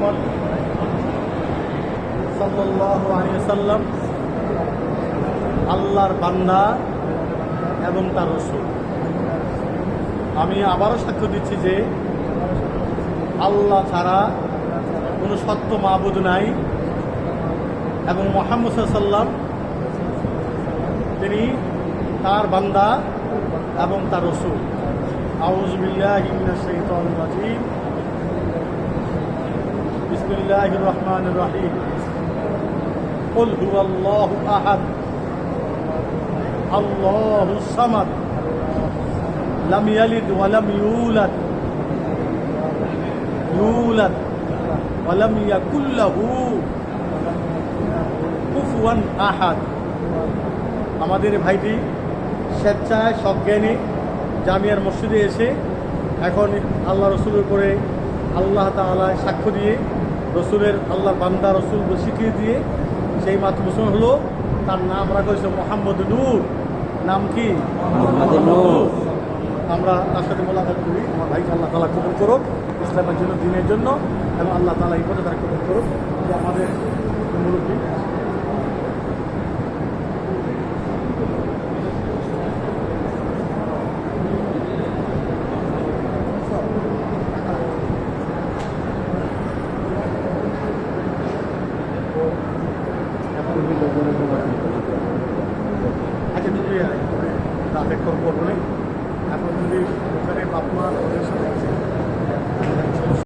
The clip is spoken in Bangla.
মোহাম্মদ সাল্লাম আল্লাহর বান্দা এবং তার রসুল। আমি আবারও সাক্ষ্য দিচ্ছি যে আল্লাহ ছাড়া কোনো সত্য মাহবুদ নাই এবং মোহাম্মদ সাল্লাম তিনি তার বান্দা এবং তার রসুল। আউজবিল্লাহি মিনাশ শাইতানির রাজিম বিসমিল্লাহির রহমানির রহিম قل هو الله أحد الله الصمد لم يلد ولم يولد يولد ولم يكن له কুফুয়ান আহাদ আমাদের ভাইটি স্বেচ্ছায় সজ্ঞানী জামিয়ার মসজিদে এসে এখন আল্লাহ রসুলের উপরে আল্লাহ তাআলা সাক্ষ্য দিয়ে রসুলের আল্লাহ বান্দা রসুল শিখিয়ে দিয়ে সেই মাত্র মুসলমান হলো তার নাম রাখা হয়েছে মোহাম্মদ নূর। নাম কি? আমরা তার সাথে মোলাকাত করি। আমার ভাইকে আল্লাহ তালা কবুল করুক ইসলামের জন্য দিনের জন্য এবং আল্লাহ তালা এই পথে তারা কবুল করুক। যে আমাদের মুরব্বী আপডেট করব। নেই এখন যদি ওখানে বাপ